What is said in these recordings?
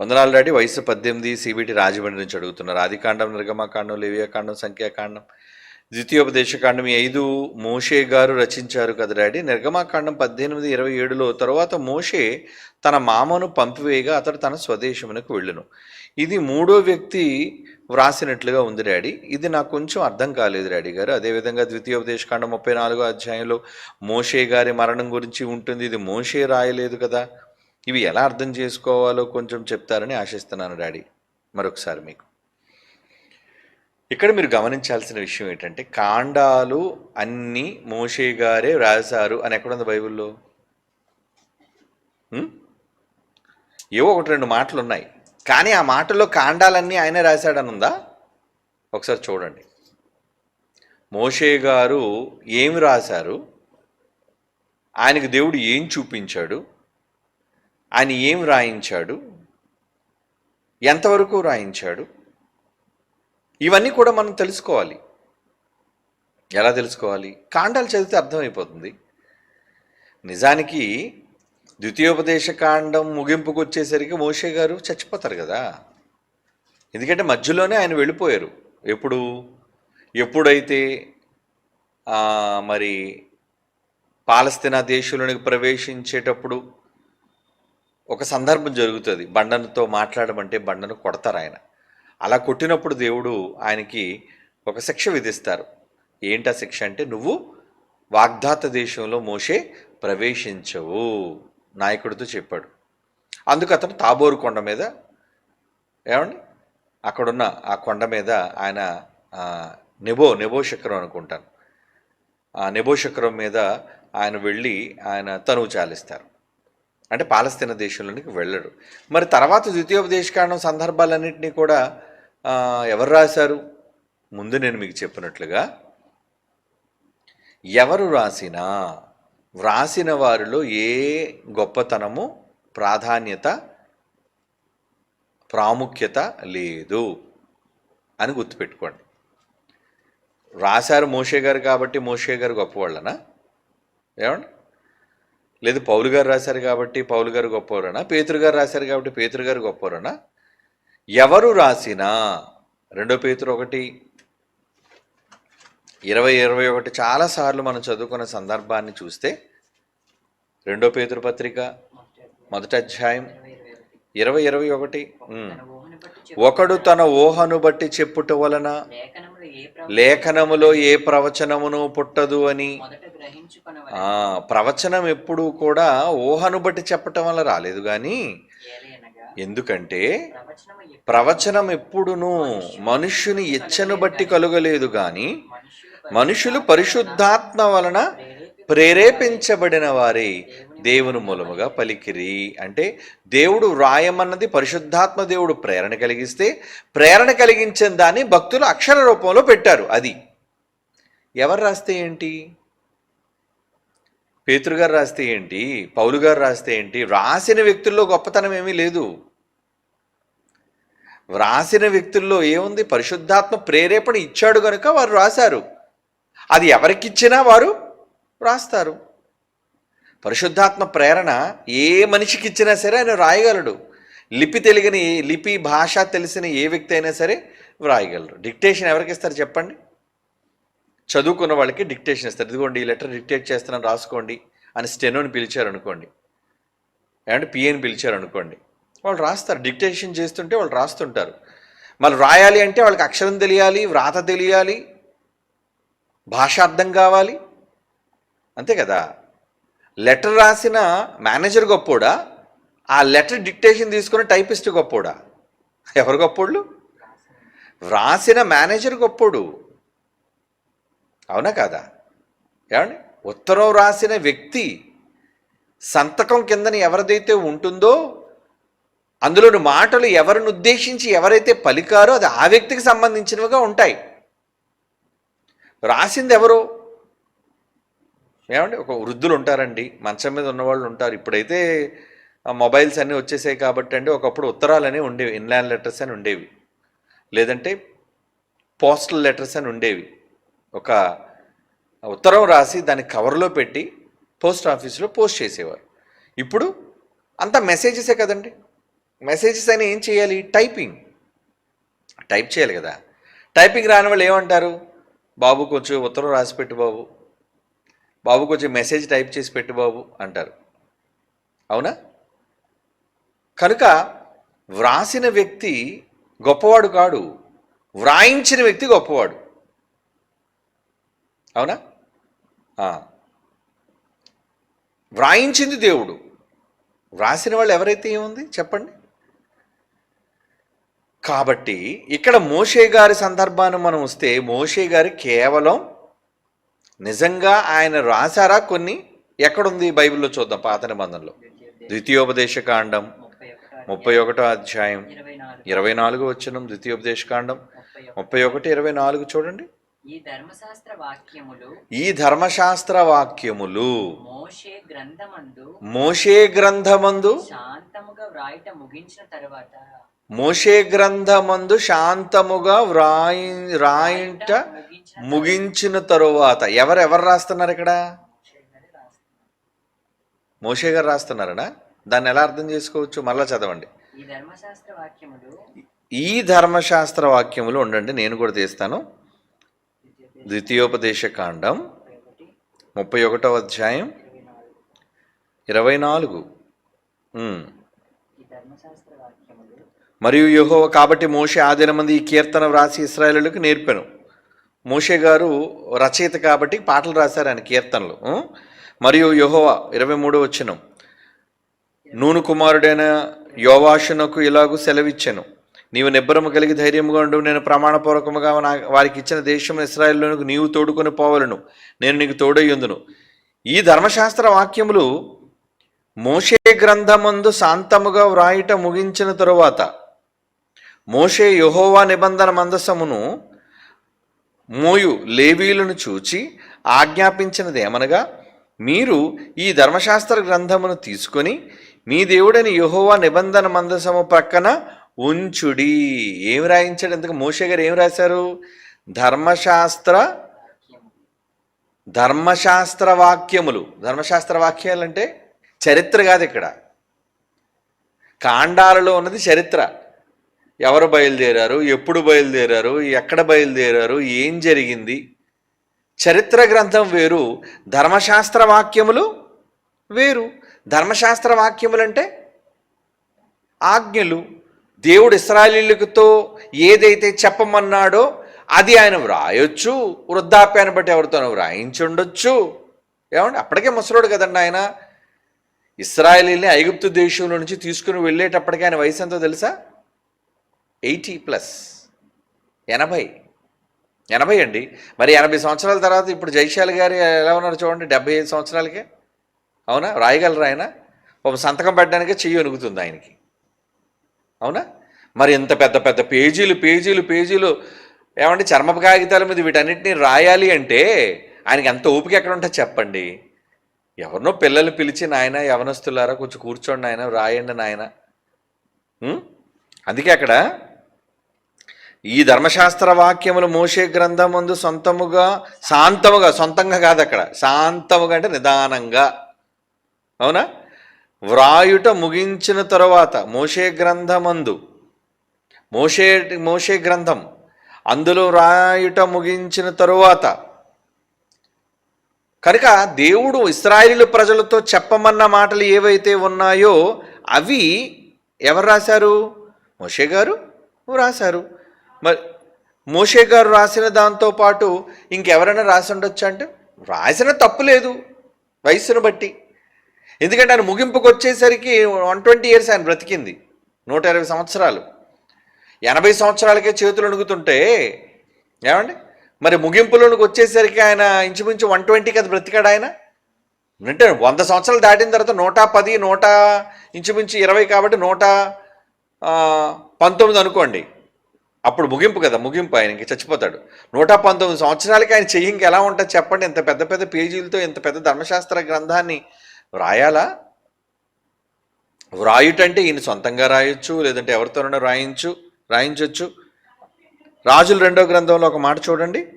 వందనాలు డాడీ. వయసు పద్దెనిమిది సిబిటి రాజమండ్రి నుంచి అడుగుతున్నారు. ఆదికాండం నిర్గమకాండం లేవియాకాండం సంఖ్యాకాండం ద్వితీయోపదేశకాండం ఈ ఐదు మోషే గారు రచించారు కదా డాడీ. నిర్గమాకాండం పద్దెనిమిది ఇరవై ఏడులో తర్వాత మోషే తన మామను పంపివేయగా అతడు తన స్వదేశమునకు వెళ్ళును. ఇది మూడో వ్యక్తి వ్రాసినట్లుగా ఉంది డాడీ. ఇది నాకు కొంచెం అర్థం కాలేదు డాడీ గారు. అదేవిధంగా ద్వితీయోపదేశకాండం ముప్పై నాలుగో అధ్యాయంలో మోషే గారి మరణం గురించి ఉంటుంది. ఇది మోషే రాయలేదు కదా. ఇవి ఎలా అర్థం చేసుకోవాలో కొంచెం చెప్తారని ఆశిస్తున్నాను డాడీ. మరొకసారి మీకు. ఇక్కడ మీరు గమనించాల్సిన విషయం ఏంటంటే కాండాలు అన్నీ మోషే గారే రాశారు అని ఎక్కడుంది బైబిల్లో? ఏవో ఒకటి రెండు మాటలు ఉన్నాయి. కానీ ఆ మాటల్లో కాండాలన్నీ ఆయనే రాశాడని ఉందా? ఒకసారి చూడండి. మోషే గారు ఏమి రాశారు? ఆయనకు దేవుడు ఏం చూపించాడు? ఆయన ఏం రాయించాడు? ఎంతవరకు రాయించాడు? ఇవన్నీ కూడా మనం తెలుసుకోవాలి. ఎలా తెలుసుకోవాలి? కాండాలు చదివితే అర్థమైపోతుంది. నిజానికి ద్వితీయోపదేశ కాండం ముగింపుకు వచ్చేసరికి మోషే గారు చచ్చిపోతారు కదా. ఎందుకంటే మధ్యలోనే ఆయన వెళ్ళిపోయారు. ఎప్పుడు? ఎప్పుడైతే మరి పాలస్తీనా దేశంలోనికి ప్రవేశించేటప్పుడు ఒక సందర్భం జరుగుతుంది. బండనుతో మాట్లాడమంటే బండను కొడతారు ఆయన. అలా కొట్టినప్పుడు దేవుడు ఆయనకి ఒక శిక్ష విధిస్తారు. ఏంటా శిక్ష అంటే నువ్వు వాగ్దాత దేశంలో మోసే ప్రవేశించవు నాయకుడితో చెప్పాడు. అందుకు అతను తాబోరు కొండ మీద ఏమండి? అక్కడున్న ఆ కొండ మీద ఆయన నెబో నెబో అనుకుంటాను. ఆ నెబోశక్రం మీద ఆయన వెళ్ళి ఆయన తనువు చాలిస్తారు. అంటే పాలస్తీనా దేశంలోనికి వెళ్ళడు. మరి తర్వాత ద్వితీయోపదేశకాండం సందర్భాలన్నింటినీ కూడా ఎవరు రాశారు? ముందు నేను మీకు చెప్పినట్లుగా ఎవరు రాసినా వ్రాసిన వారిలో ఏ గొప్పతనము ప్రాధాన్యత ప్రాముఖ్యత లేదు అని గుర్తుపెట్టుకోండి. రాశారు మోషే గారు కాబట్టి మోషే గారు గొప్పవాళ్ళనా? ఏమండి? లేదు పౌలు గారు రాశారు కాబట్టి పౌలు గారు గొప్పవరనా? పేతురు గారు రాశారు కాబట్టి పేతురు గారు గొప్పవరనా? ఎవరు రాసినా రెండో పేతురు ఒకటి ఇరవై ఇరవై ఒకటి చాలాసార్లు మనం చదువుకున్న సందర్భాన్ని చూస్తే రెండో పేతురు పత్రిక మొదటి అధ్యాయం ఇరవై ఇరవై ఒకటి ఒకడు తన ఊహను బట్టి చెప్పుట వలన లేఖనములు ఏ ప్రవచనమును పుట్టదు అని. ప్రవచనం ఎప్పుడు కూడా ఊహను బట్టి చెప్పటం వల్ల రాలేదు కానీ ఎందుకంటే ప్రవచనం ఎప్పుడును మనుష్యుని ఇచ్చను బట్టి కలుగలేదు కానీ మనుషులు పరిశుద్ధాత్మ వలన ప్రేరేపించబడిన వారే. దేవుని మూలముగా పలికిరి. అంటే దేవుడు వ్రాయమన్నది పరిశుద్ధాత్మ దేవుడు ప్రేరణ కలిగిస్తే ప్రేరణ కలిగించిన దాన్ని భక్తులు అక్షర రూపంలో పెట్టారు అది. ఎవరు రాస్తే ఏంటి? పేతురుగారు రాస్తే ఏంటి? పౌలు గారు రాస్తే ఏంటి? రాసిన వ్యక్తుల్లో గొప్పతనం ఏమీ లేదు. వ్రాసిన వ్యక్తుల్లో ఏముంది? పరిశుద్ధాత్మ ప్రేరేపణ ఇచ్చాడు కనుక వారు రాశారు. అది ఎవరికిచ్చినా వారు రాస్తారు. పరిశుద్ధాత్మ ప్రేరణ ఏ మనిషికి ఇచ్చినా సరే ఆయన రాయగలడు లిపి తెలియని లిపి భాష తెలిసిన ఏ వ్యక్తి అయినా సరే వ్రాయగలరు డిక్టేషన్ ఎవరికి ఇస్తారు చెప్పండి? చదువుకున్న వాళ్ళకి డిక్టేషన్ ఇస్తారు. ఇదిగోండి ఈ లెటర్ డిక్టేట్ చేస్తున్నాను రాసుకోండి అని స్టెనోని పిలిచారు అనుకోండి. ఏమంటే పిఏని పిలిచారు అనుకోండి. వాళ్ళు రాస్తారు. డిక్టేషన్ చేస్తుంటే వాళ్ళు రాస్తుంటారు. మళ్ళీ రాయాలి అంటే వాళ్ళకి అక్షరం తెలియాలి వ్రాత తెలియాలి భాష అర్థం కావాలి. అంతే కదా? లెటర్ రాసిన మేనేజర్ గొప్పోడా? ఆ లెటర్ డిక్టేషన్ తీసుకుని టైపిస్ట్ గొప్పోడా? ఎవరు గొప్పోళ్ళు? వ్రాసిన మేనేజర్ గొప్పోడు. అవునా కాదా? ఏమండి? ఉత్తరం రాసిన వ్యక్తి సంతకం కిందని ఎవరిదైతే ఉంటుందో అందులోని మాటలు ఎవరిని ఉద్దేశించి ఎవరైతే పలికారో అది ఆ వ్యక్తికి సంబంధించినవిగా ఉంటాయి. రాసింది ఎవరు ఏమండి? ఒక వృద్ధులు ఉంటారండి మంచం మీద ఉన్నవాళ్ళు ఉంటారు ఇప్పుడైతే మొబైల్స్ అన్నీ వచ్చేసాయి కాబట్టి అండి ఒకప్పుడు ఉత్తరాలు అనేవి ఉండేవి. ఇన్లాండ్ లెటర్స్ అని ఉండేవి. లేదంటే పోస్టల్ లెటర్స్ అని ఉండేవి. ఒక ఉత్తరం రాసి దాన్ని కవర్లో పెట్టి పోస్ట్ ఆఫీస్లో పోస్ట్ చేసేవారు. ఇప్పుడు అంత మెసేజెసే కదండి. మెసేజెస్ అయినా ఏం చేయాలి? టైపింగ్. టైప్ చేయాలి కదా. టైపింగ్ రాని వాళ్ళు ఏమంటారు? బాబు కొంచెం ఉత్తరం రాసి పెట్టు బాబు. బాబు కొంచెం మెసేజ్ టైప్ చేసి పెట్టు బాబు అంటారు. అవునా? కనుక వ్రాసిన వ్యక్తి గొప్పవాడు కాడు వ్రాయించిన వ్యక్తి గొప్పవాడు. అవునా? వ్రాయించింది దేవుడు. వ్రాసిన వాళ్ళు ఎవరైతే ఏముంది? చెప్పండి. కాబట్టి ఇక్కడ మోషే గారి సందర్భాన్ని మనం వస్తే మోషే గారి కేవలం నిజంగా ఆయన రాశారా కొన్ని ఎక్కడుంది బైబిల్లో చూద్దాం పాత నిబంధనలో ద్వితీయోపదేశ కాండం ముప్పై ఒకటో అధ్యాయం ఇరవై నాలుగు వచ్చిన ద్వితీయోపదేశ కాండం ముప్పై ఒకటి. ముప్పై ఒకటి ఇరవై నాలుగు చూడండి ఈ ధర్మశాస్త్ర వాక్యములు ఈ ధర్మశాస్త్ర వాక్యములు మోషే గ్రంథమందు మోషే గ్రంథమందు శాంతముగా వ్రాయట ముగించిన తరువాత మోషే గ్రంథమందు శాంతముగా వ్రాయి రాయింట ముగించిన తరువాత ఎవరు ఎవరు రాస్తున్నారు ఇక్కడ? మోషే గారే రాస్తున్నారనా? దాన్ని ఎలా అర్థం చేసుకోవచ్చు? మళ్ళా చదవండి. ఈ ధర్మశాస్త్ర వాక్యములు ఉండండి నేను కూడా తీస్తాను. ద్వితీయోపదేశ కాండం ముప్పై ఒకటి ముప్పై ఒకటో అధ్యాయం ఇరవై నాలుగు. మరియు యెహోవ కాబట్టి మోషే ఆదిన మంది ఈ కీర్తన వ్రాసి ఇస్రాయేలులకు నేర్పాను. మోషే గారు రచయిత కాబట్టి పాటలు రాశారు ఆయన కీర్తనలు. మరియు యెహోవ ఇరవై మూడు వచ్చిన నూను కుమారుడైన యోవాషునకు ఇలాగూ సెలవిచ్చాను. నీవు నిబ్బరము కలిగి ధైర్యముగా ఉండు నేను ప్రమాణపూర్వకముగా నా వారికి ఇచ్చిన దేశం ఇస్రాయల్లోనికి నీవు తోడుకొని పోవలను. నేను నీకు తోడయ్యుందును ఈ ధర్మశాస్త్ర వాక్యములు మోషే గ్రంథమందు శాంతముగా వ్రాయిట ముగించిన తరువాత మోషే యహోవా నిబంధన మందసమును మోయు లేవీలను చూచి ఆజ్ఞాపించినది ఏమనగా మీరు ఈ ధర్మశాస్త్ర గ్రంథమును తీసుకొని మీ దేవుడని యహోవా నిబంధన మందసము ప్రక్కన ఉంచుడి. ఏమి రాయించాడు? ఇంతకు మోషే గారు ఏం రాశారు? ధర్మశాస్త్ర ధర్మశాస్త్ర వాక్యములు. ధర్మశాస్త్ర వాక్యాలు అంటే చరిత్ర కాదు ఇక్కడ. కాండాలలో ఉన్నది చరిత్ర. ఎవరు బయలుదేరారు? ఎప్పుడు బయలుదేరారు? ఎక్కడ బయలుదేరారు? ఏం జరిగింది? చరిత్ర గ్రంథం వేరు ధర్మశాస్త్ర వాక్యములు వేరు. ధర్మశాస్త్ర వాక్యములు అంటే ఆజ్ఞలు. దేవుడు ఇస్రాయలీలతో ఏదైతే చెప్పమన్నాడో అది ఆయన వ్రాయొచ్చు. వృద్ధాప్యాన్ని బట్టి ఎవరితోనో వ్రాయించుండొచ్చు. ఏమండి? అప్పటికే ముసలోడు కదండి ఆయన. ఇస్రాయలీని ఐగుప్తు దేశంలో నుంచి తీసుకుని వెళ్ళేటప్పటికి ఆయన వయసు ఎంతో తెలుసా? Eighty plus. ఎనభై. ఎనభై అండి. మరి ఎనభై సంవత్సరాల తర్వాత ఇప్పుడు జైశాల్ గారు ఎలా ఉన్నారు చూడండి డెబ్బై ఐదు సంవత్సరాలకే? అవునా? రాయగలరు ఆయన? ఒక సంతకం పెట్టడానికే చెయ్యి ఒనుగుతుంది ఆయనకి. అవునా? మరి ఇంత పెద్ద పెద్ద పేజీలు పేజీలు పేజీలు. ఏమంటే చర్మపు కాగితాల మీద వీటన్నిటిని రాయాలి అంటే ఆయనకి ఎంత ఓపిక ఎక్కడ ఉంటుంది చెప్పండి. ఎవరినో పిల్లలు పిలిచి నాయన యవనస్తులారా కొంచెం కూర్చోండి నాయన రాయండి నాయన. అందుకే అక్కడ ఈ ధర్మశాస్త్ర వాక్యములు మోసే గ్రంథం ముందు సొంతముగా శాంతముగా సొంతంగా కాదు అక్కడ. శాంతముగా అంటే నిదానంగా. అవునా? వ్రాయుట ముగించిన తరువాత మోషే గ్రంథమందు మోషే మోషే గ్రంథం అందులో వ్రాయుట ముగించిన తరువాత. కనుక దేవుడు ఇస్రాయిలు ప్రజలతో చెప్పమన్న మాటలు ఏవైతే ఉన్నాయో అవి ఎవరు రాశారు? మోషే గారు రాశారు. మరి మోషే గారు రాసిన దాంతో పాటు ఇంకెవరైనా రాసి ఉండొచ్చు అంటే? రాసిన తప్పు లేదు వయస్సును బట్టి. ఎందుకంటే ఆయన ముగింపుకు వచ్చేసరికి వన్ ట్వంటీ ఇయర్స్ ఆయన బ్రతికింది నూట ఇరవై సంవత్సరాలు. ఎనభై సంవత్సరాలకే చేతులు అణుగుతుంటే ఏమండి? మరి ముగింపులోనికి వచ్చేసరికి ఆయన ఇంచుమించు వన్ ట్వంటీకి అది బ్రతికాడు ఆయన? అంటే వంద సంవత్సరాలు దాటిన తర్వాత నూట పది నూట ఇంచుమించు ఇరవై కాబట్టి నూట పంతొమ్మిది అనుకోండి. అప్పుడు ముగింపు కదా ముగింపు ఆయనకి చచ్చిపోతాడు. నూట పంతొమ్మిది సంవత్సరాలకి ఆయన చెయ్యి ఎలా ఉంటుంది చెప్పండి? ఇంత పెద్ద పెద్ద పేజీలతో ఇంత పెద్ద ధర్మశాస్త్ర గ్రంథాన్ని వ్రాయాలా వ్రాయుటంటే ఈయన సొంతంగా రాయొచ్చు లేదంటే ఎవరితోనైనా రాయించు రాయించవచ్చు రాజుల రెండో గ్రంథంలో ఒక మాట చూడండి.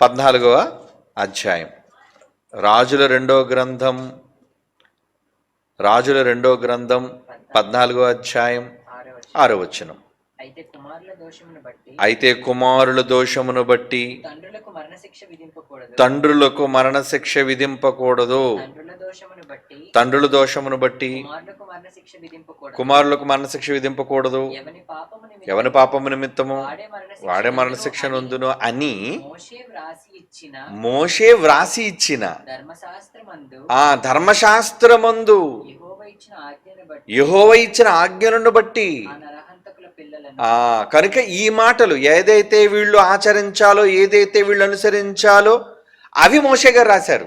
పద్నాలుగవ అధ్యాయం. రాజుల రెండో గ్రంథం రాజుల రెండో గ్రంథం పద్నాలుగో అధ్యాయం ఆరో వచనం. అయితే కుమారుల దోషమును బట్టి తండ్రులకు మరణశిక్ష విధింపకూడదు. తండ్రుల దోషమును బట్టి కుమారులకు మరణశిక్ష విధింపకూడదు. ఎవని పాపము నిమిత్తము వాడే మరణశిక్ష నొందును అని మోషే వ్రాసి ఇచ్చిన ఆ ధర్మశాస్త్రమందు యెహోవా ఇచ్చిన ఆజ్ఞను బట్టి యహోవ ఇచ్చిన ఆజ్ఞలను బట్టి కనుక ఈ మాటలు ఏదైతే వీళ్ళు ఆచరించాలో ఏదైతే వీళ్ళు అనుసరించాలో అవి మోషే గారు రాశారు.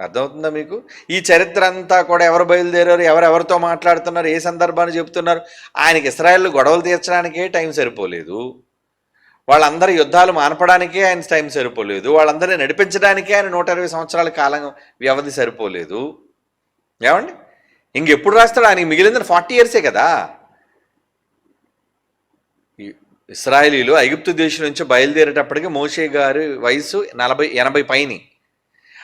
అర్థమవుతుందా మీకు? ఈ చరిత్ర అంతా కూడా ఎవరు బయలుదేరారు ఎవరెవరితో మాట్లాడుతున్నారు ఏ సందర్భాన్ని చెప్తున్నారు ఆయనకి ఇస్రాయల్ గొడవలు తీర్చడానికే టైం సరిపోలేదు. వాళ్ళందరి యుద్ధాలు మానపడానికే ఆయన టైం సరిపోలేదు. వాళ్ళందరినీ నడిపించడానికే ఆయన నూట ఇరవై సంవత్సరాల కాలం వ్యవధి సరిపోలేదు. ఏమండి? ఇంకెప్పుడు రాస్తాడు? ఆయనకి మిగిలిందని ఫార్టీ ఇయర్సే కదా. ఇస్రాయలీలు ఐగుప్తు దేశం నుంచి బయలుదేరేటప్పటికి మోషే గారి వయసు నలభై ఎనభై పైని.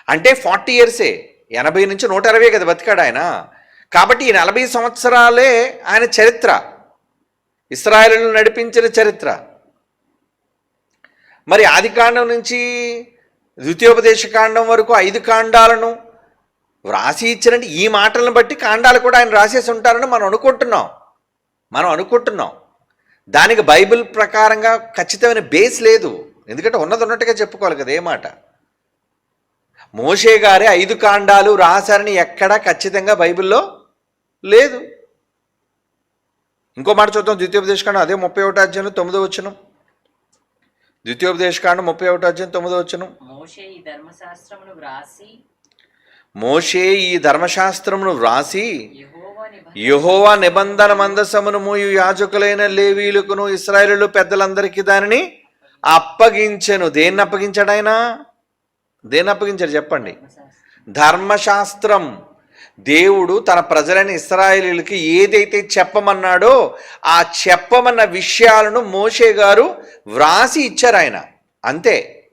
అంటే ఫార్టీ ఇయర్సే. ఎనభై నుంచి నూట ఇరవై కదా బతికాడు ఆయన. కాబట్టి ఈ నలభై సంవత్సరాలే ఆయన చరిత్ర. ఇస్రాయలు నడిపించిన చరిత్ర. మరి ఆది కాండం నుంచి ద్వితీయోపదేశ కాండం వరకు ఐదు కాండాలను వ్రాసి ఇచ్చినట్టు ఈ మాటలను బట్టి కాండాలు కూడా ఆయన రాసేసి ఉంటారని మనం అనుకుంటున్నాం. మనం అనుకుంటున్నాం. దానికి బైబిల్ ప్రకారంగా ఖచ్చితమైన బేస్ లేదు. ఎందుకంటే ఉన్నది ఉన్నట్టుగా చెప్పుకోవాలి కదా ఏ మాట? మోషే గారే ఐదు కాండాలు రాశారని ఎక్కడా ఖచ్చితంగా బైబిల్లో లేదు. ఇంకో మాట చూద్దాం ద్వితీయోపదేశకాండం అదే ముప్పై ఒకటి అధ్యాయం తొమ్మిదో వచ్చిన ద్వితీయోపదేశకాండం ముప్పై ఒకటి అధ్యాయం తొమ్మిదో వచ్చిన మోషే ఈ ధర్మశాస్త్రమును వ్రాసి మోషే ఈ ధర్మశాస్త్రమును వ్రాసి యెహోవా నిబంధన మందసమును మోయు యాజకులైన లేవీయులకును ఇస్రాయేలు పెద్దలందరికీ దానిని అప్పగించెను. దేన్ని అప్పగించాడు ఆయన? దేన్ని అప్పగించాడు చెప్పండి. ధర్మశాస్త్రం. ధర్మశాస్త్రం. దేవుడు తన ప్రజలైన ఇస్రాయేలీలకి ఏదైతే చెప్పమన్నాడో ఆ చెప్పమన్న విషయాలను మోషే గారు వ్రాసి ఇచ్చారు ఆయన. అంతే.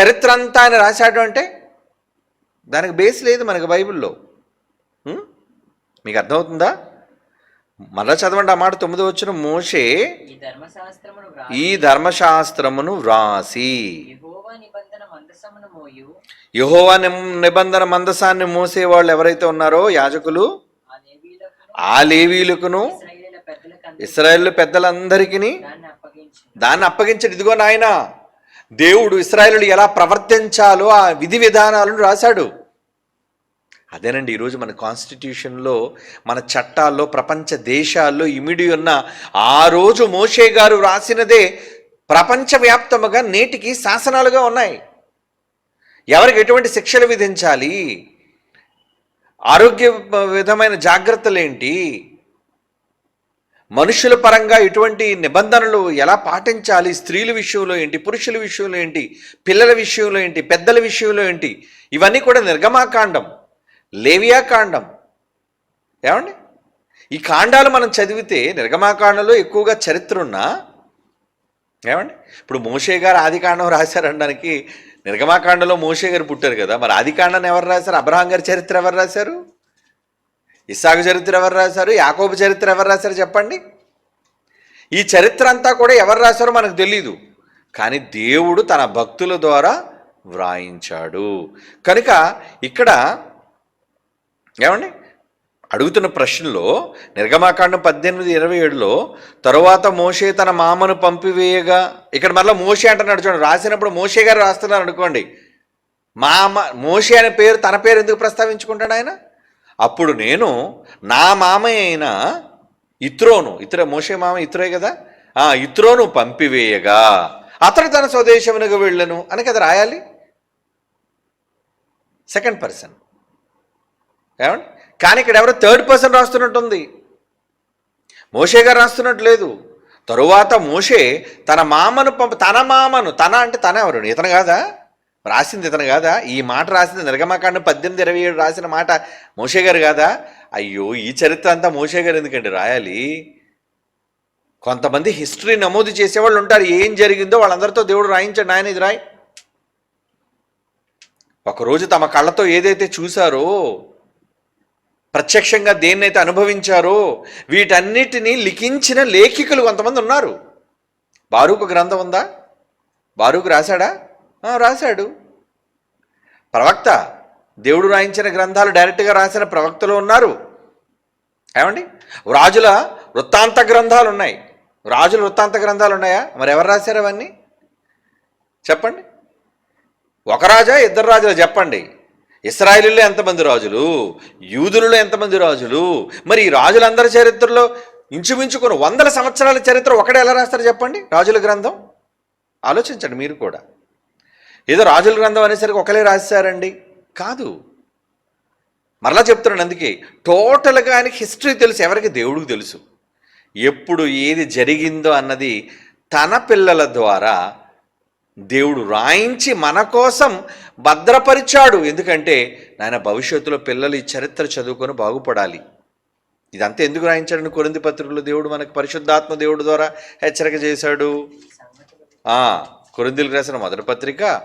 చరిత్ర అంతా ఆయన రాశాడు అంటే? దానికి బేస్ లేదు మనకి బైబిల్లో? మీకు అర్థమవుతుందా? మళ్ళా చదవండి ఆ మాట తొమ్మిది వచ్చిన మోషే ఈ ధర్మశాస్త్రమును వ్రాసి యెహోవా నిబంధన మందసాన్ని మోసేవాళ్ళు ఎవరైతే ఉన్నారో యాజకులు? ఆ పెద్దలకు ఇస్రాయేల్ పెద్దలందరికీ దాన్ని అప్పగించడు. ఇదిగో నాయన దేవుడు ఇస్రాయేలు ఎలా ప్రవర్తించాలో ఆ విధి విధానాలను రాశాడు. అదేనండి ఈరోజు మన కాన్స్టిట్యూషన్లో మన చట్టాల్లో ప్రపంచ దేశాల్లో ఇమిడి ఉన్న ఆ రోజు మోషే గారు రాసినదే ప్రపంచవ్యాప్తముగా నేటికి శాసనాలుగా ఉన్నాయి. ఎవరికి ఎటువంటి శిక్షలు విధించాలి? ఆరోగ్య విధమైన జాగ్రత్తలు ఏంటి మనుషుల పరంగా ఇటువంటి నిబంధనలు ఎలా పాటించాలి? స్త్రీల విషయంలో ఏంటి? పురుషుల విషయంలో ఏంటి? పిల్లల విషయంలో ఏంటి? పెద్దల విషయంలో ఏంటి? ఇవన్నీ కూడా నిర్గమాకాండం. లేవియా కాండం ఏమండి? ఈ కాండాలు మనం చదివితే నిర్గమాకాండంలో ఎక్కువగా చరిత్ర ఉన్నా ఏమండి? ఇప్పుడు మోషే గారు ఆదికాండం రాశారనడానికి నిర్గమాకాండలో మోషే గారు పుట్టారు కదా మరి ఆదికాండాన్ని ఎవరు రాశారు? అబ్రహాం గారి చరిత్ర ఎవరు రాశారు? ఇస్సాకు చరిత్ర ఎవరు రాశారు? యాకోబు చరిత్ర ఎవరు రాశారు చెప్పండి? ఈ చరిత్ర అంతా కూడా ఎవరు రాశారో మనకు తెలీదు. కానీ దేవుడు తన భక్తుల ద్వారా వ్రాయించాడు. కనుక ఇక్కడ ఏమండి? అడుగుతున్న ప్రశ్నలో నిర్గమాకాండం పద్దెనిమిది ఇరవై ఏడులో తరువాత మోషే తన మామను పంపివేయగా ఇక్కడ మళ్ళీ మోషే అంటున్నాడు చూడండి రాసినప్పుడు మోషే గారు రాస్తున్నారు అనుకోండి. మామ మోషే అనే పేరు తన పేరు ఎందుకు ప్రస్తావించుకుంటాడు ఆయన? అప్పుడు నేను నా మామయ్య అయిన ఇత్రోను ఇతర మోషే మామ ఇత్రోయే కదా? ఆ ఇత్రోను పంపివేయగా అతడు తన స్వదేశమునకు వెళ్ళను అని కదా రాయాలి? Second person. ఏమండి? కానీ ఇక్కడ ఎవరో థర్డ్ పర్సన్ రాస్తున్నట్టుంది. మోషే గారు రాస్తున్నట్టు లేదు. తరువాత మోషే తన మామను పంప తన మామను తన అంటే తన ఎవరు? ఇతను కాదా? రాసింది ఇతను కాదా? ఈ మాట రాసింది నిర్గమకాండం పద్దెనిమిది ఇరవై ఏడు రాసిన మాట మోషే గారు కాదా? అయ్యో ఈ చరిత్ర అంతా మోషే గారు ఎందుకండి రాయాలి? కొంతమంది హిస్టరీ నమోదు చేసేవాళ్ళు ఉంటారు. ఏం జరిగిందో వాళ్ళందరితో దేవుడు రాయించండి ఆయన ఇది రాయి. ఒకరోజు తమ కళ్ళతో ఏదైతే చూశారో ప్రత్యక్షంగా దేన్నైతే అనుభవించారో వీటన్నిటినీ లిఖించిన లేఖికులు కొంతమంది ఉన్నారు. బారూకు గ్రంథం ఉందా? బారూకు రాశాడా? రాశాడు. ప్రవక్త దేవుడు రాయించిన గ్రంథాలు డైరెక్ట్గా రాసిన ప్రవక్తలు ఉన్నారు. ఏమండి? రాజుల వృత్తాంత గ్రంథాలు ఉన్నాయి. రాజుల వృత్తాంత గ్రంథాలు ఉన్నాయా? మరి ఎవరు రాశారు అవన్నీ? చెప్పండి. ఒక రాజా ఇద్దరు రాజులు చెప్పండి. ఇస్రాయిలులో ఎంతమంది రాజులు? యూదులలో ఎంతమంది రాజులు? మరి ఈ రాజులందరి చరిత్రలో ఇంచుమించుకుని వందల సంవత్సరాల చరిత్ర ఒకటే ఎలా రాస్తారు చెప్పండి? రాజుల గ్రంథం? ఆలోచించండి మీరు కూడా. ఏదో రాజుల గ్రంథం అనేసరికి ఒకలే రాశారండి. కాదు. మరలా చెప్తున్నాను అందుకే టోటల్గా ఆయనకి హిస్టరీ తెలుసు ఎవరికి? దేవుడికి తెలుసు. ఎప్పుడు ఏది జరిగిందో అన్నది తన పిల్లల ద్వారా దేవుడు రాయించి మన కోసం భద్రపరిచాడు. ఎందుకంటే నాయన భవిష్యత్తులో పిల్లలు ఈ చరిత్ర చదువుకొని బాగుపడాలి. ఇదంతా ఎందుకు రాయించాడని కొరింది పత్రికలో దేవుడు మనకు పరిశుద్ధాత్మ దేవుడు ద్వారా హెచ్చరిక చేశాడు? కొరిందులకు రాసిన మొదటి పత్రిక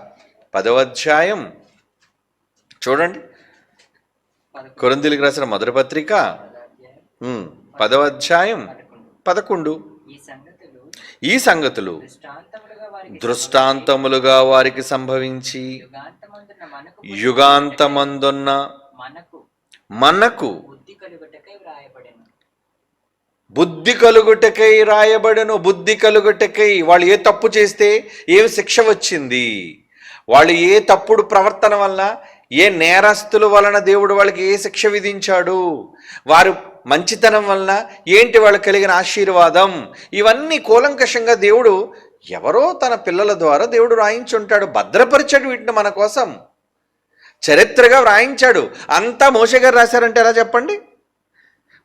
పదవ అధ్యాయం. చూడండి. పదకొండు రాసిన మొదటి పత్రిక అధ్యాయం పదవ అధ్యాయం పదకొండు. ఈ సంగతులు దృష్టాంతములుగా వారికి సంభవించి యుగాంతమందున్న మనకు బుద్ధి కలుగుటకై బుద్ధి కలుగుటకై రాయబడను బుద్ధి కలుగుటకై వాళ్ళు ఏ తప్పు చేస్తే ఏం శిక్ష వచ్చింది? వాళ్ళు ఏ తప్పుడు ప్రవర్తన వలన ఏ నేరస్తుల వలన దేవుడు వాళ్ళకి ఏ శిక్ష విధించాడు? వారు మంచితనం వలన ఏంటి వాళ్ళకి కలిగిన ఆశీర్వాదం? ఇవన్నీ కూలంకషంగా దేవుడు ఎవరో తన పిల్లల ద్వారా దేవుడు రాయించుంటాడు. భద్రపరిచాడు వీటిని మన కోసం. చరిత్రగా వ్రాయించాడు. అంతా మోషే గారు రాశారంటే ఎలా చెప్పండి?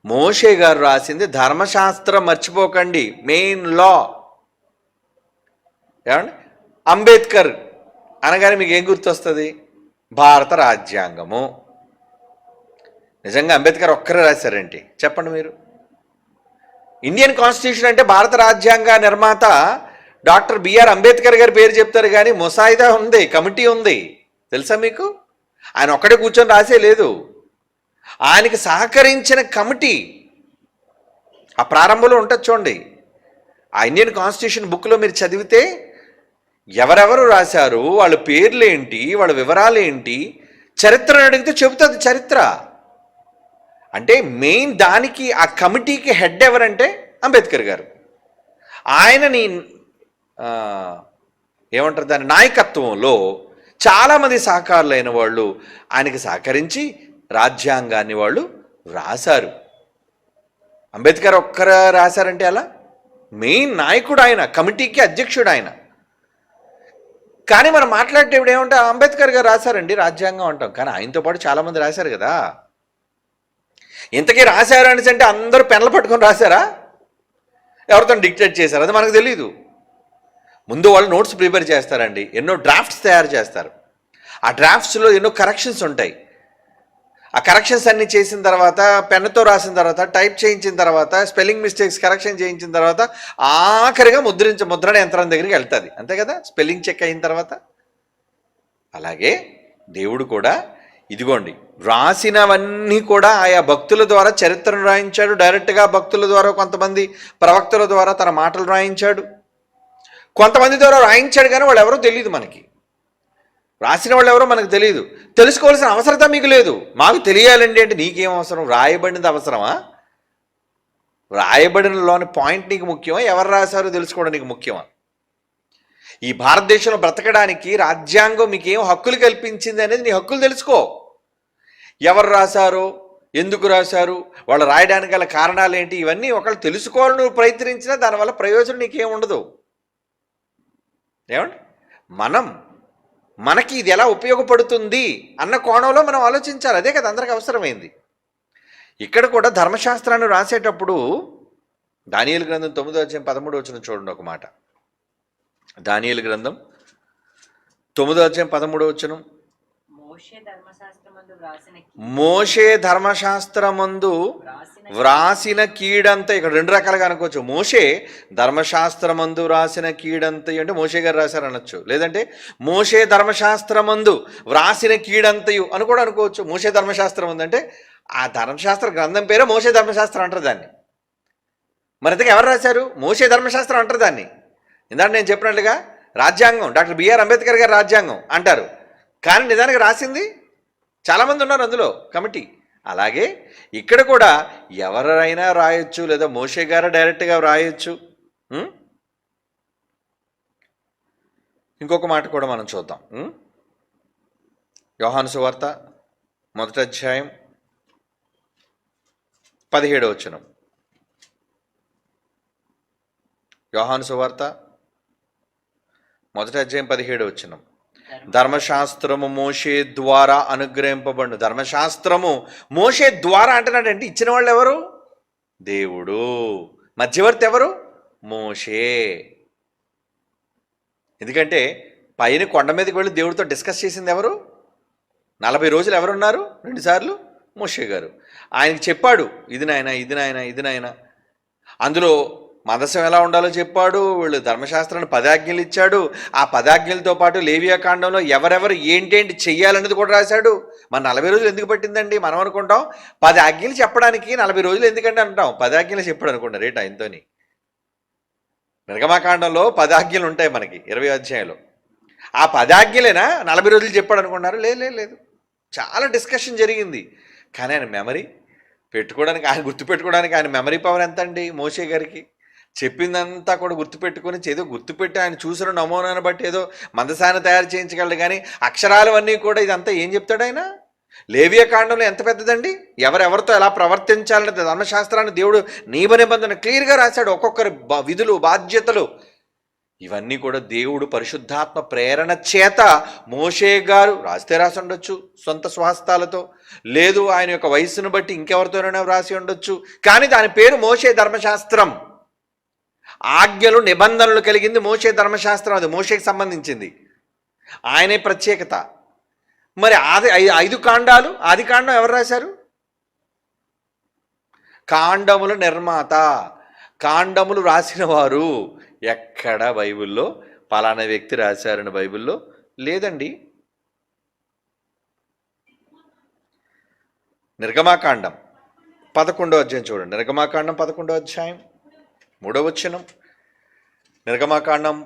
మోషే గారు రాసింది ధర్మశాస్త్రం మర్చిపోకండి. Main law. ఏమండి? అంబేద్కర్ అనగానే మీకు ఏం గుర్తొస్తుంది? భారత రాజ్యాంగము. నిజంగా అంబేద్కర్ ఒక్కరే రాశారేంటి? చెప్పండి మీరు. ఇండియన్ కాన్స్టిట్యూషన్ అంటే భారత రాజ్యాంగ నిర్మాత డాక్టర్ బిఆర్ అంబేద్కర్ గారి పేరు చెప్తారు కానీ ముసాయిదా ఉంది కమిటీ ఉంది. తెలుసా మీకు? ఆయన ఒక్కడే కూర్చొని రాసే లేదు. ఆయనకి సహకరించిన కమిటీ ఆ ప్రారంభంలో ఉంటుంది చూడండి. ఆ ఇండియన్ కాన్స్టిట్యూషన్ బుక్లో మీరు చదివితే ఎవరెవరు రాశారు వాళ్ళ పేర్లు ఏంటి వాళ్ళ వివరాలు ఏంటి చరిత్ర అడిగితే చెబుతుంది చరిత్ర. అంటే మెయిన్ దానికి ఆ కమిటీకి హెడ్ ఎవరంటే అంబేద్కర్ గారు. ఆయనని ఏమంటారు దాని నాయకత్వంలో చాలామంది సహకారులైన వాళ్ళు ఆయనకి సహకరించి రాజ్యాంగాన్ని వాళ్ళు రాశారు. అంబేద్కర్ ఒక్కరు రాశారంటే అలా మెయిన్ నాయకుడు ఆయన కమిటీకి అధ్యక్షుడు ఆయన. కానీ మనం మాట్లాడేటప్పుడు ఏమంటే అంబేద్కర్ గారు రాశారండి రాజ్యాంగం అంటాం. కానీ ఆయనతో పాటు చాలామంది రాశారు కదా. ఇంతకీ రాశారు అనేసి అంటే అందరూ పెన్లు పట్టుకొని రాశారా? ఎవరితో డిక్టేట్ చేశారు? అది మనకు తెలియదు ముందు వాళ్ళు నోట్స్ ప్రిపేర్ చేస్తారండి. ఎన్నో డ్రాఫ్ట్స్ తయారు చేస్తారు. ఆ డ్రాఫ్ట్స్లో ఎన్నో కరెక్షన్స్ ఉంటాయి. ఆ కరెక్షన్స్ అన్ని చేసిన తర్వాత పెన్నుతో రాసిన తర్వాత టైప్ చేయించిన తర్వాత స్పెల్లింగ్ మిస్టేక్స్ కరెక్షన్ చేయించిన తర్వాత ఆఖరిగా ముద్రించ ముద్రణ యంత్రం దగ్గరికి వెళ్తుంది. అంతే కదా? స్పెల్లింగ్ చెక్ అయిన తర్వాత. అలాగే దేవుడు కూడా ఇదిగోండి రాసినవన్నీ కూడా ఆయా భక్తుల ద్వారా చరిత్రను రాయించాడు. డైరెక్ట్గా భక్తుల ద్వారా కొంతమంది ప్రవక్తల ద్వారా తన మాటలు రాయించాడు. కొంతమంది ద్వారా రాయించాడు కానీ వాళ్ళు ఎవరో తెలియదు మనకి. రాసిన వాళ్ళు ఎవరో మనకు తెలియదు తెలుసుకోవాల్సిన అవసరత మీకు లేదు. మాకు తెలియాలండి అంటే నీకేం అవసరం? రాయబడినది అవసరమా? రాయబడినలోని పాయింట్ నీకు ముఖ్యమా? ఎవరు రాశారో తెలుసుకోవడం నీకు ముఖ్యమా? ఈ భారతదేశంలో బ్రతకడానికి రాజ్యాంగం మీకేం హక్కులు కల్పించింది అనేది నీ హక్కులు తెలుసుకో. ఎవరు రాశారో? ఎందుకు రాశారు? వాళ్ళు రాయడానికి గల కారణాలు ఏంటి? ఇవన్నీ ఒకళ్ళు తెలుసుకోవాలని నువ్వు ప్రయత్నించినా దానివల్ల ప్రయోజనం నీకేం ఉండదు. ఏమండి? మనం మనకి ఇది ఎలా ఉపయోగపడుతుంది అన్న కోణంలో మనం ఆలోచించాలి. అదే కదా అందరికి అవసరమైంది. ఇక్కడ కూడా ధర్మశాస్త్రాన్ని రాసేటప్పుడు దానియలు గ్రంథం తొమ్మిదో వచ్చిన పదమూడు వచ్చిన చూడండి ఒక మాట. దానియేలు గ్రంథం తొమ్మిదో అధ్యాయం పదమూడో వచ్చును మోషే ధర్మశాస్త్రమందు వ్రాసిన మోషే కీడంతా ఇక్కడ రెండు రకాలుగా అనుకోవచ్చు. మోషే ధర్మశాస్త్రమందు వ్రాసిన కీడంతయు అంటే మోషే గారు రాశారు అనొచ్చు. లేదంటే మోషే ధర్మశాస్త్రమందు వ్రాసిన కీడంతయు అని కూడా అనుకోవచ్చు. మోషే ధర్మశాస్త్రం ఉందంటే ఆ ధర్మశాస్త్ర గ్రంథం పేరే మోసే ధర్మశాస్త్రం అంటారు దాన్ని. మరి ఇంతకు ఎవరు రాశారు? మోసే ధర్మశాస్త్రం అంటారు దాన్ని. ఇందాక నేను చెప్పినట్లుగా రాజ్యాంగం డాక్టర్ బిఆర్ అంబేద్కర్ గారి రాజ్యాంగం అంటారు. కానీ నిజానికి రాసింది చాలామంది ఉన్నారు అందులో కమిటీ. అలాగే ఇక్కడ కూడా ఎవరైనా రాయొచ్చు లేదా మోషే గారు డైరెక్ట్గా రాయొచ్చు. ఇంకొక మాట కూడా మనం చూద్దాం. ఉం? యోహాను సువార్త మొదటి అధ్యాయం పదిహేడు వచనం. యోహాను సువార్త మొదటి అధ్యాయం పదిహేడు వచ్చినం ధర్మశాస్త్రము మోషే ద్వారా అనుగ్రహింపబడు ధర్మశాస్త్రము మోషే ద్వారా అంటున్నాడంటే ఇచ్చిన వాళ్ళు ఎవరు? దేవుడు. మధ్యవర్తి ఎవరు? మోషే. ఎందుకంటే పైన కొండ మీదకి వెళ్ళి దేవుడితో డిస్కస్ చేసింది ఎవరు? నలభై రోజులు ఎవరున్నారు? రెండుసార్లు మోషే గారు. ఆయనకి చెప్పాడు ఇది నాయన ఇది నాయన ఇది నాయన. అందులో మదసం ఎలా ఉండాలో చెప్పాడు వీళ్ళు ధర్మశాస్త్రాన్ని పదాజ్ఞలు ఇచ్చాడు. ఆ పదాజ్ఞలతో పాటు లేవియా కాండంలో ఎవరెవరు ఏంటేంటి చెయ్యాలన్నది కూడా రాశాడు. మన నలభై రోజులు ఎందుకు పట్టిందండి? మనం అనుకుంటాం పది ఆజ్ఞలు చెప్పడానికి నలభై రోజులు ఎందుకంటే అంటాం? పది ఆజ్ఞలు చెప్పాడు అనుకుంటా రేట్ ఆయనతోని. నిర్గమాకాండంలో పదాజ్ఞలు ఉంటాయి మనకి ఇరవై అధ్యాయంలో. ఆ పదాజ్ఞలేనా? నలభై రోజులు చెప్పాడు అనుకున్నారు? లేదు లేదు లేదు. చాలా డిస్కషన్ జరిగింది. కానీ ఆయన మెమరీ పెట్టుకోవడానికి ఆయన గుర్తుపెట్టుకోవడానికి ఆయన మెమరీ పవర్ ఎంత అండి మోషే గారికి? చెప్పిందంతా కూడా గుర్తుపెట్టుకుని ఏదో గుర్తుపెట్టి ఆయన చూసిన నమూనాను బట్టి ఏదో మందసాన్ని తయారు చేయించగలడు కానీ అక్షరాలవన్నీ కూడా ఇదంతా ఏం చెప్తాడు ఆయన? లేవియ కాండంలో ఎంత పెద్దదండి? ఎవరెవరితో ఎలా ప్రవర్తించాలనే ధర్మశాస్త్రాన్ని దేవుడు నియమ నిబంధన క్లియర్గా రాశాడు. ఒక్కొక్కరి విధులు బాధ్యతలు. ఇవన్నీ కూడా దేవుడు పరిశుద్ధాత్మ ప్రేరణ చేత మోషే గారు రాస్తే రాసి ఉండొచ్చు సొంత స్వహస్తాలతో లేదు ఆయన యొక్క వయస్సును బట్టి ఇంకెవరితోనైనా రాసి ఉండొచ్చు. కానీ దాని పేరు మోషే ధర్మశాస్త్రం. ఆజ్ఞలు నిబంధనలు కలిగింది మోషే ధర్మశాస్త్రం. అది మోషేకి సంబంధించింది. ఆయనే ప్రత్యేకత. మరి ఆది ఐదు కాండాలు ఆది కాండం ఎవరు రాశారు? కాండముల నిర్మాత. కాండములు రాసిన వారు ఎక్కడ బైబిల్లో? పలానా వ్యక్తి రాశారని బైబిల్లో? లేదండి. నిర్గమాకాండం. పదకొండో అధ్యాయం చూడండి. నిర్గమాకాండం పదకొండో అధ్యాయం. మూడో వచనం నిర్గమాకాండం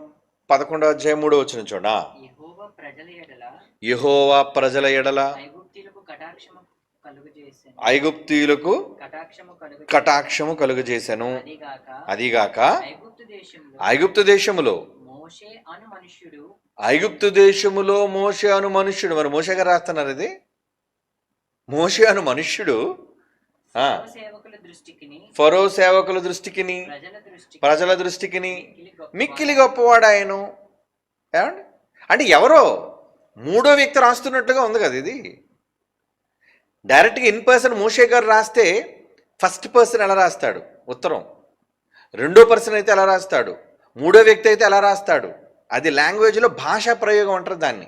పదకొండో అధ్యాయం మూడో వచనం చూడ యెహోవా ప్రజల ఎడల ఐగుప్తీయులకు కటాక్షము కలుగు కటాక్షము కలుగజేశాను అదిగాక ఐగుప్తు దేశములో మోషే అను మనుష్యుడు ఐగుప్తు దేశములో మోషే అను మనుష్యుడు. మరి మోషే గారు రాస్తున్నారు ఇది? మోషే అను మనుష్యుడు ఆ, సర్వ సేవకుల దృష్టికిని ఫరో సేవకుల దృష్టికిని ప్రజల దృష్టికి ప్రజల దృష్టికిని మిక్కిలి గొప్ప మిక్కిలి గొప్పవాడు ఆయన. ఏమండి? అంటే ఎవరో మూడో వ్యక్తి రాస్తున్నట్లుగా ఉంది కదా ఇది. డైరెక్ట్గా ఇన్ పర్సన్ మోషే గారు రాస్తే ఫస్ట్ పర్సన్ ఎలా రాస్తాడు? ఉత్తరం. రెండో పర్సన్ అయితే ఎలా రాస్తాడు? మూడో వ్యక్తి అయితే ఎలా రాస్తాడు? అది లాంగ్వేజ్లో భాషా ప్రయోగం అంటారు దాన్ని.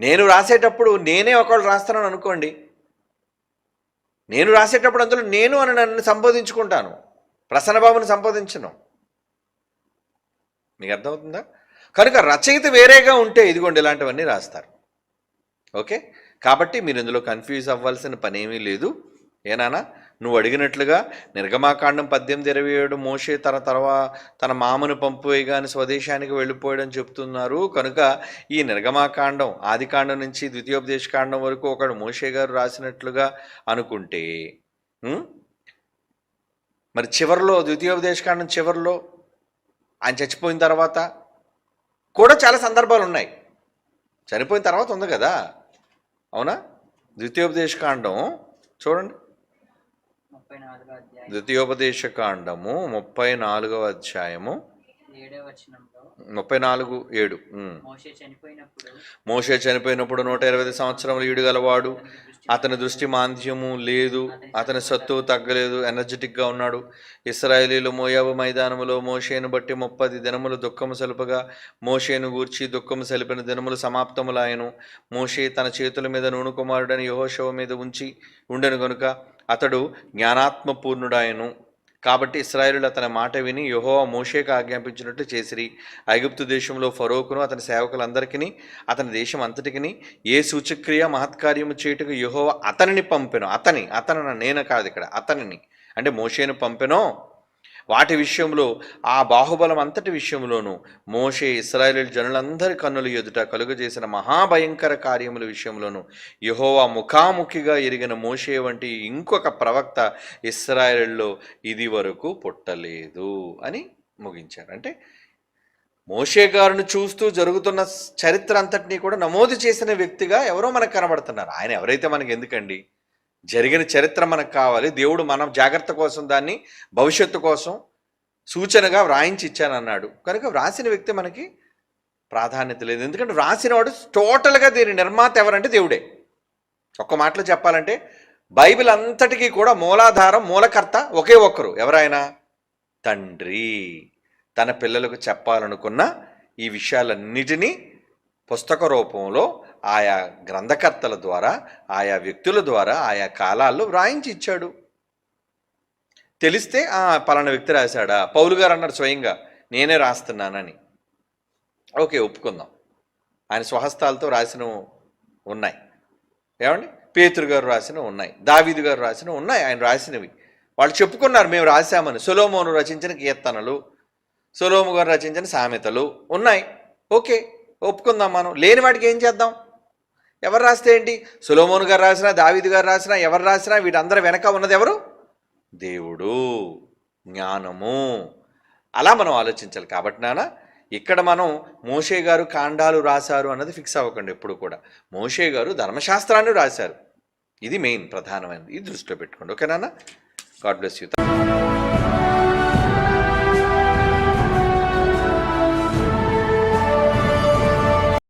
నేను రాసేటప్పుడు నేనే ఒకళ్ళు రాస్తున్నాను అనుకోండి నేను రాసేటప్పుడు అందులో నేను అని నన్ను సంబోధించుకుంటాను. ప్రసన్నబాబుని సంబోధించను. మీకు అర్థమవుతుందా? కనుక రచయిత వేరేగా ఉంటే ఇదిగోండి ఇలాంటివన్నీ రాస్తారు. ఓకే? కాబట్టి మీరు ఇందులో కన్ఫ్యూజ్ అవ్వాల్సిన పని ఏమీ లేదు ఏనానా నువ్వు అడిగినట్లుగా నిర్గమాకాండం పద్దెనిమిది ఇరవై ఏడు మోషే తన తర్వా తన మామను పంపివేయగాని స్వదేశానికి వెళ్ళిపోయాడని చెప్తున్నారు. కనుక ఈ నిర్గమాకాండం ఆదికాండం నుంచి ద్వితీయోపదేశకాండం వరకు ఒకడు మోషే గారు రాసినట్లుగా అనుకుంటే మరి చివరిలో ద్వితీయోపదేశకాండం చివరిలో ఆయన చచ్చిపోయిన తర్వాత కూడా చాలా సందర్భాలు ఉన్నాయి చనిపోయిన తర్వాత ఉంది కదా? అవునా? ద్వితీయోపదేశకాండం చూడండి. అధ్యాయం ద్వితీయోపదేశకాండము ముప్పై నాలుగవ అధ్యాయము ముప్పై నాలుగు ఏడు. మోషే చనిపోయినప్పుడు నూట ఇరవై సంవత్సరములు ఈడుగలవాడు అతని దృష్టి మాంద్యము లేదు అతని సత్తువు తగ్గలేదు ఎనర్జెటిక్గా ఉన్నాడు. ఇస్రాయేలీలు మోయాబు మైదానములో మోషేను బట్టి ముప్పది దినములు దుఃఖము సలుపగా మోషేను గూర్చి దుఃఖము సలిపిన దినములు సమాప్తములాయను. మోషే తన చేతుల మీద నూనె కుమారుడని యహోశవ మీద ఉంచి ఉండెను గనుక అతడు జ్ఞానాత్మపూర్ణుడాయను. కాబట్టి ఇస్రాయేలు అతని మాట విని యెహోవా మోషేకు ఆజ్ఞాపించినట్టు చేసిరి. ఐగుప్తు దేశంలో ఫరోకును అతని సేవకులందరికీ అతని దేశం అంతటికిని ఏ సూచక్రియ మహత్కార్యము చేయుటకు యెహోవా అతనిని పంపెను. అతని అతను నేను కాదు ఇక్కడ అతనిని. అంటే మోషేను పంపెనో? వాటి విషయంలో ఆ బాహుబలం అంతటి విషయంలోనూ మోషే ఇస్రాయేల్ జనులందరి కన్నుల ఎదుట కలుగజేసిన మహాభయంకర కార్యముల విషయంలోనూ యహోవా ముఖాముఖిగా ఎరిగిన మోషే వంటి ఇంకొక ప్రవక్త ఇస్రాయేల్లో ఇది వరకు పుట్టలేదు అని ముగించారు. అంటే మోషే గారిని చూస్తూ జరుగుతున్న చరిత్ర అంతటినీ కూడా నమోదు చేసిన వ్యక్తిగా ఎవరో మనకు కనబడుతున్నారు. ఆయన ఎవరైతే మనకి ఎందుకండి? జరిగిన చరిత్ర మనకు కావాలి. దేవుడు మనం జాగ్రత్త కోసం దాన్ని భవిష్యత్తు కోసం సూచనగా వ్రాయించి ఇచ్చానన్నాడు. కనుక వ్రాసిన వ్యక్తి మనకి ప్రాధాన్యత లేదు. ఎందుకంటే వ్రాసినవాడు టోటల్గా దీని నిర్మాత ఎవరంటే దేవుడే. ఒక్క మాటలో చెప్పాలంటే బైబిల్ అంతటికీ కూడా మూలాధారం మూలకర్త ఒకే ఒక్కరు. ఎవరైనా? తండ్రి. తన పిల్లలకు చెప్పాలనుకున్న ఈ విషయాలన్నిటినీ పుస్తక రూపంలో ఆయా గ్రంథకర్తల ద్వారా ఆయా వ్యక్తుల ద్వారా ఆయా కాలాల్లో వ్రాయించి ఇచ్చాడు. తెలిస్తే ఆ పలానా వ్యక్తి రాశాడా? పౌలు గారు అన్నారు స్వయంగా నేనే రాస్తున్నానని. ఓకే ఒప్పుకుందాం. ఆయన స్వహస్తాలతో రాసిన ఉన్నాయి. ఏమండి? పేతురు గారు రాసిన ఉన్నాయి. దావీదు గారు రాసిన ఉన్నాయి ఆయన రాసినవి. వాళ్ళు చెప్పుకున్నారు మేము రాశామని. సొలోమోను రచించిన కీర్తనలు సొలోము గారు రచించిన సామెతలు ఉన్నాయి. ఓకే ఒప్పుకుందాం మనం. లేని వాటికి ఏం చేద్దాం? ఎవరు రాస్తే ఏంటి? సులోమోను గారు రాసినా దావీదు గారు రాసినా ఎవరు రాసినా వీటందరి వెనక ఉన్నది ఎవరు? దేవుడు. జ్ఞానము. అలా మనం ఆలోచించాలి. కాబట్టి నాన్న ఇక్కడ మనం మోషే గారు కాండాలు రాశారు అన్నది ఫిక్స్ అవ్వకండి ఎప్పుడు కూడా. మోషే గారు ధర్మశాస్త్రాన్ని రాశారు. ఇది మెయిన్ ప్రధానమైనది. ఇది దృష్టిలో పెట్టుకోండి. ఓకేనా గాడ్ బ్లెస్ యూ.